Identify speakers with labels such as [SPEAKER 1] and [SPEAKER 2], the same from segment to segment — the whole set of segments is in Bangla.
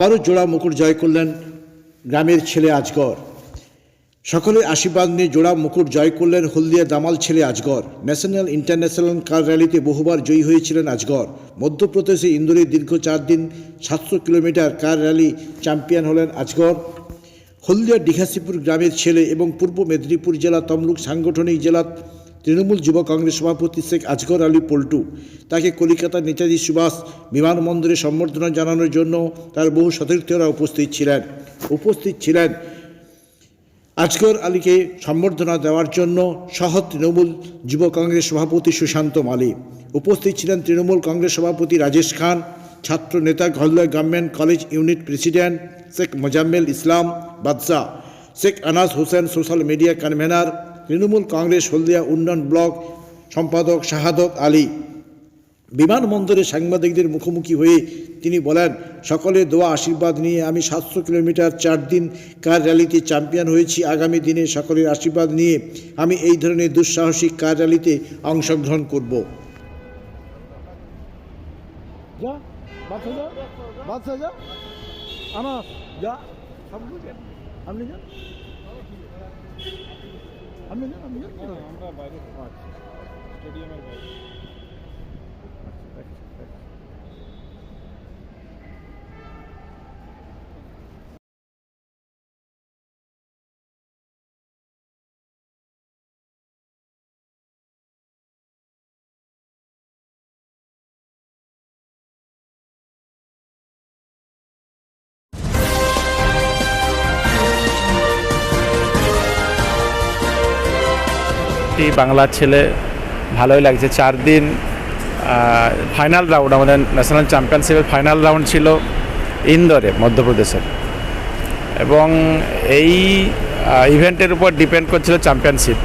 [SPEAKER 1] আবারও জোড়া মুকুট জয় করলেন গ্রামের ছেলে আজগর। সকলের আশীর্বাদ নিয়ে জোড়া মুকুট জয় করলেন হলদিয়া দামাল ছেলে আজগর। ন্যাশনাল ইন্টারন্যাশনাল কার র্যালিতে বহুবার জয়ী হয়েছিলেন আজগর। মধ্যপ্রদেশে ইন্দোরে দীর্ঘ চার দিন সাতশো কিলোমিটার কার র্যালি চ্যাম্পিয়ন হলেন আজগর। হলদিয়া ডিঘাসিপুর গ্রামের ছেলে এবং পূর্ব মেদিনীপুর জেলা তমলুক সাংগঠনিক জেলা তৃণমূল যুব কংগ্রেস সভাপতি শেখ আজগর আলী পল্টু তাকে কলিকাতার নেতাজি সুভাষ বিমানবন্দরে সম্বর্ধনা জানানোর জন্য তার বহু সতীর্থরা উপস্থিত ছিলেন। উপস্থিত ছিলেন। আজগর আলীকে সম্বর্ধনা দেওয়ার জন্য সহ তৃণমূল যুব কংগ্রেস সভাপতি সুশান্ত মালি, উপস্থিত ছিলেন তৃণমূল কংগ্রেস সভাপতি রাজেশ খান, ছাত্র নেতা Haldia government college unit president Sheikh Mozammel Islam Badshah, Sheikh Anas Hossain social media convener Trinamool Congress, Haldia উন্নয়ন ব্লক সম্পাদক শাহাদত আলী। বিমানবন্দরে সাংবাদিকদের মুখোমুখি হয়ে তিনি বলেন সকলে দোয়া, আশীর্বাদ নিয়ে আমি সাতশো কিলোমিটার চার দিন কার র্যালিতে চ্যাম্পিয়ন হয়েছি। আগামী দিনে সকলের আশীর্বাদ নিয়ে আমি এই ধরনের দুঃসাহসিক কার র্যালিতে অংশগ্রহণ করব।
[SPEAKER 2] যান
[SPEAKER 3] আমরা বাইরে স্টেডিয়ামের বাইরে।
[SPEAKER 4] একটি বাংলার ছেলে ভালোই লাগছে। চার দিন ফাইনাল রাউন্ড আমাদের ন্যাশনাল চ্যাম্পিয়নশিপের ফাইনাল রাউন্ড ছিল ইন্দোরে, মধ্যপ্রদেশের। এবং এই ইভেন্টের উপর ডিপেন্ড করছিল চ্যাম্পিয়নশিপ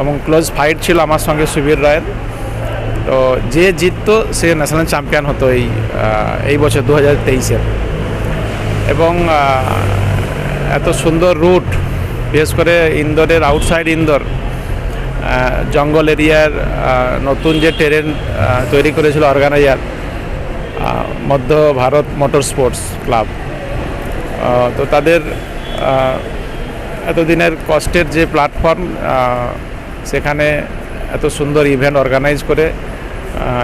[SPEAKER 4] এবং ক্লোজ ফাইট ছিল আমার সঙ্গে সুবীর রায়ের। তো যে জিততো, সে ন্যাশনাল চ্যাম্পিয়ন হতো এই এই বছর দু হাজার তেইশের। এবং এত সুন্দর রুট বিশেষ করে ইন্দোরের আউটসাইড ইন্দোর জঙ্গল এরিয়ার নতুন যে ট্রেন তৈরি করেছিল অর্গানাইজার মধ্য ভারত মোটর স্পোর্টস ক্লাব তো তাদের এতদিনের কষ্টের যে প্ল্যাটফর্ম সেখানে এত সুন্দর ইভেন্ট অর্গানাইজ করে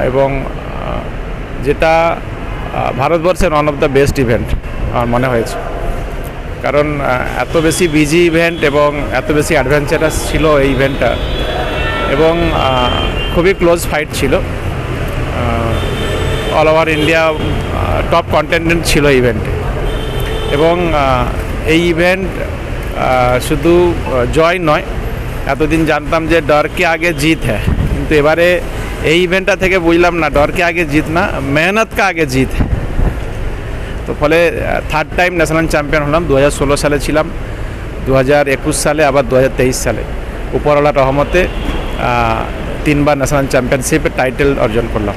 [SPEAKER 4] এবং যেটা ভারতবর্ষের one of the best event আমার মনে হয়েছে। কারণ এত বেশি বিজি ইভেন্ট এবং এত বেশি অ্যাডভেঞ্চারাস ছিল এই ইভেন্টটা এবং খুবই ক্লোজ ফাইট ছিল। All over India top contender ছিল ইভেন্টে এবং এই ইভেন্ট শুধু জয় নয়, এতদিন জানতাম যে ডরকে আগে জিত হ্যাঁ কিন্তু এবারে এই ইভেন্টটা থেকে বুঝলাম না, ডরকে আগে জিত না, মেহনতকে আগে জিত তো ফলে থার্ড টাইম ন্যাশনাল চ্যাম্পিয়ন হলাম দু হাজার ষোলো সালে ছিলাম দু হাজার একুশ সালে, আবার দু হাজার তেইশ সালে। উপরওয়ালা রহমতে তিনবার ন্যাশনাল চ্যাম্পিয়নশিপের টাইটেল অর্জন করলাম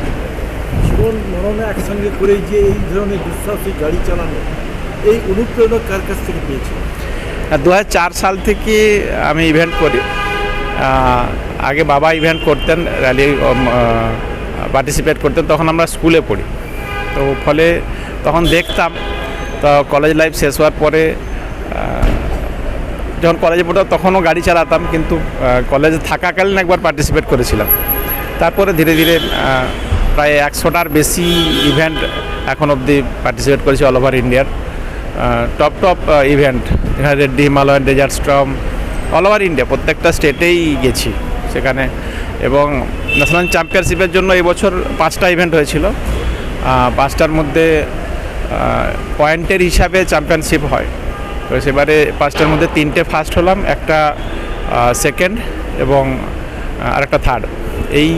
[SPEAKER 2] জীবন মরণে একসঙ্গে করে যে এই ধরনের দুঃসাহসিক গাড়ি চালানো এই অনুপ্রেরণা কার কাছ থেকে পেয়েছে?
[SPEAKER 4] দু সাল থেকে আমি ইভেন্ট করি। আগে বাবা ইভেন্ট করতেন র্যালি পার্টিসিপেট করতেন তখন আমরা স্কুলে পড়ি। তো ফলে তখন দেখতাম তো কলেজ লাইফ শেষ হওয়ার পরে যখন কলেজে পড়তাম, তখনও গাড়ি চালাতাম, কিন্তু কলেজে থাকাকালীন একবার পার্টিসিপেট করেছিলাম। তারপরে ধীরে ধীরে প্রায় একশোটার বেশি ইভেন্ট এখন অবধি পার্টিসিপেট করেছি অল ওভার ইন্ডিয়ার টপ টপ ইভেন্ট এখানে raid de Himalayan desert storm all over India প্রত্যেকটা স্টেটেই গেছি সেখানে। এবং ন্যাশনাল চ্যাম্পিয়নশিপের জন্য এবছর পাঁচটা ইভেন্ট হয়েছিল। পাঁচটার মধ্যে পয়েন্টের হিসাবে চ্যাম্পিয়নশিপ হয়। তো সেবারে পাঁচটার মধ্যে তিনটে ফার্স্ট হলাম একটা সেকেন্ড এবং আরেকটা থার্ড এই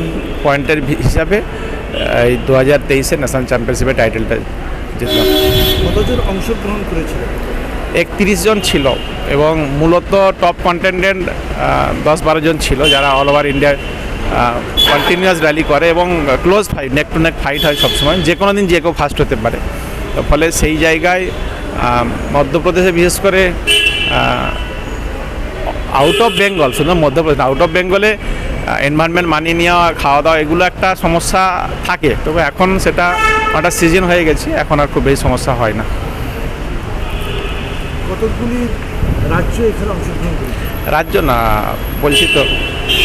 [SPEAKER 4] পয়েন্টের হিসাবে এই দু হাজার তেইশে ন্যাশনাল চ্যাম্পিয়নশিপের টাইটেলটা জিতলাম।
[SPEAKER 2] কতজন অংশগ্রহণ করেছিল?
[SPEAKER 4] একত্রিশ জন ছিল এবং মূলত টপ কন্টেন্ডেন্ট দশ বারো জন ছিল যারা অল ওভার ইন্ডিয়ায় কন্টিনিউয়াস র্যালি করে এবং close fight neck to neck fight হয় সবসময়। যে কোনো দিন যে কেউ ফার্স্ট হতে পারে। তো ফলে সেই জায়গায় মধ্যপ্রদেশে বিশেষ করে আউট অফ বেঙ্গল শুধু মধ্যপ্রদেশ আউট অফ বেঙ্গলে এনভায়রনমেন্ট মানিয়ে নেওয়া খাওয়া দাওয়া এগুলো একটা সমস্যা থাকে। তবে এখন সেটা একটা সিজন হয়ে গেছে এখন আর খুব বেশি সমস্যা হয় না।
[SPEAKER 1] কতগুলি রাজ্য এখানে অংশগ্রহণ
[SPEAKER 4] রাজ্য না বলছি তো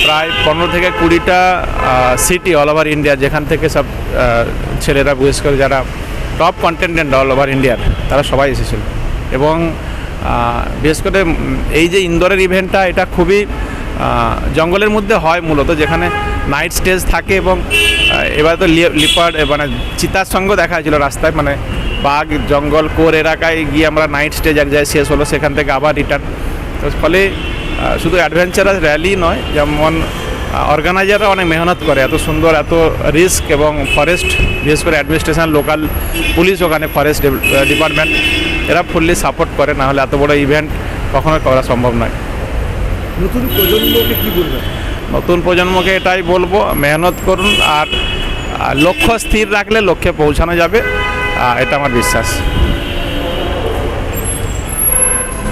[SPEAKER 4] প্রায় পনেরো থেকে কুড়িটা সিটি অল ওভার ইন্ডিয়া যেখান থেকে সব ছেলেরা বিশেষ করে যারা টপ কন্টেন্টেন্ট অল ওভার ইন্ডিয়ার তারা সবাই এসেছিল। এবং বিশেষ করে এই যে ইন্দোরের ইভেন্টটা এটা খুবই জঙ্গলের মধ্যে হয় মূলত, যেখানে নাইট স্টেজ থাকে এবং এবার তো লিপার্ড মানে চিতার সঙ্গে দেখা হয়েছিল রাস্তায় মানে বাঘ, জঙ্গল কোর এলাকায় গিয়ে আমরা নাইট স্টেজ এক জায়গায় শেষ হলো, সেখান থেকে আবার রিটার্ন তো ফলে শুধু অ্যাডভেঞ্চারাস র্যালি নয়, যেমন অর্গানাইজাররা অনেক মেহনত করে এত সুন্দর এত রিস্ক এবং ফরেস্ট বিশেষ করে অ্যাডমিনিস্ট্রেশন লোকাল পুলিশ ওখানে ফরেস্ট ডিপার্টমেন্ট এরা ফুললি সাপোর্ট করে না হলে এত বড় ইভেন্ট কখনো করা সম্ভব নয়।
[SPEAKER 1] নতুন প্রজন্মকে কি বলবেন?
[SPEAKER 4] নতুন প্রজন্মকে এটাই বলব মেহনত করুন আর লক্ষ্য স্থির রাখলে লক্ষ্যে পৌঁছানো যাবে এটা আমার বিশ্বাস।